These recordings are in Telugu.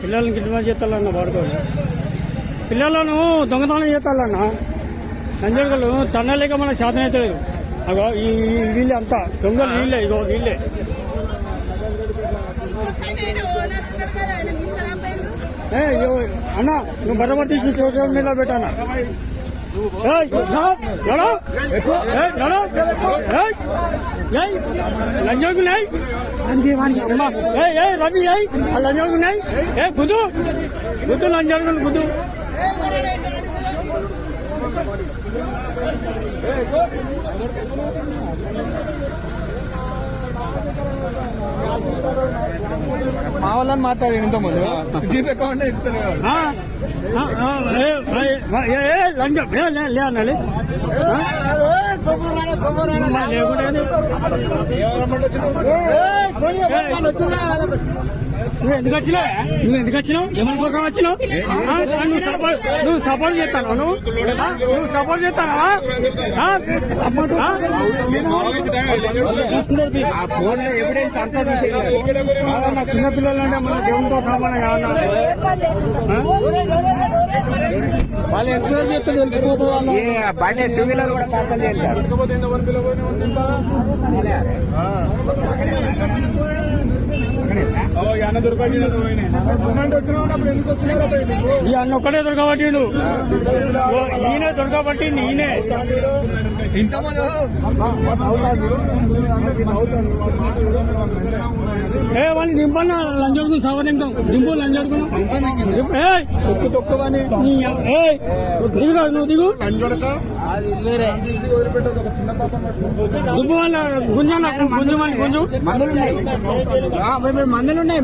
పిల్లల్ని కిడ్నాప్ చేస్తాలన్న వాడుకోవాలి పిల్లలను దొంగతనం చేస్తాలన్న. నంజరగలు తన్నలేక మన శాతం అయితే లేదు. అగో ఈ వీళ్ళే అంతా. దొంగలు వీళ్ళే ఇగో వీళ్ళే. అన్న నువ్వు బరబట్టి సోషల్ మీడియా పెట్టానా ఏయ్, రవి లంజోగులు ఏయ్. ఏయ్, గుద్దు. గుద్దు లంజోగులు గుద్దు. మా వాళ్ళని మాట్లాడి ఇంత ముందు? జీప్ అకౌంట్ ఇస్తారు నువ్వు ఎందుకు వచ్చినావు నువ్వు ఎందుకు వచ్చినావు ఎవరి కోసం వచ్చినావు నువ్వు సపోర్ట్ నువ్వు సపోర్ట్ చేస్తాను నువ్వు నువ్వు సపోర్ట్ చేస్తావా ఆ? ఆ? ఫోన్లో ఎవిడెన్స్ అంతా ఆ, చిన్నపిల్లలు అంటే మన దేవునితో సమానం కావాలి బండి టూ వీలర్ కూడా క్యాన్సల్ చేయాలి ఈ అన్న ఒక్కడే దొరకబట్టిండు. ఈయన దొరకబట్టింది ఈయనే. ఇంతమంది ఏ వాళ్ళు దింపన్న లంచడుకుని సవరించాం దింపు తొక్కు తొక్కువని నీ ఏయ్ దిగురా నువ్వు దిగు. దుబ్బు వాళ్ళ గుంజ గుంజు మని గుంజు. మందులు ఉన్నాయి మందులు ఉన్నాయి మందులు ఉన్నాయి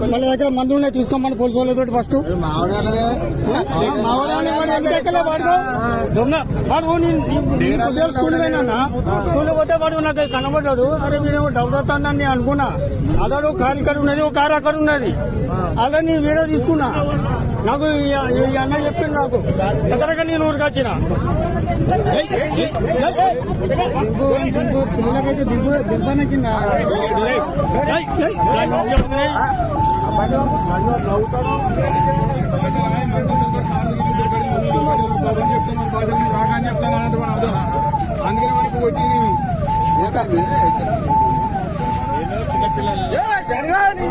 వాళ్ళ దగ్గర మందులు ఉన్నాయి తీసుకోమని పోలీసు వాళ్ళతో ఫస్ట్ వాడు? స్కూల్ పోతే వాడు నాకు కనబడ్డాడు. అరే మీరు డౌట్ అవుతుందని నేను అనుకున్నా. అతడు కారు ఇక్కడ ఉన్నది ఒక కారు అక్కడ ఉన్నది. అలా నేను వీడియో తీసుకున్నా. నాకు అన్న చెప్పిండు నాకు. ఎక్కడెక్కడ నేను ఊరికి వచ్చిన పిల్లలకైతే దింపు దింపన కింద. అందుకని మనకు వచ్చి జరగాలి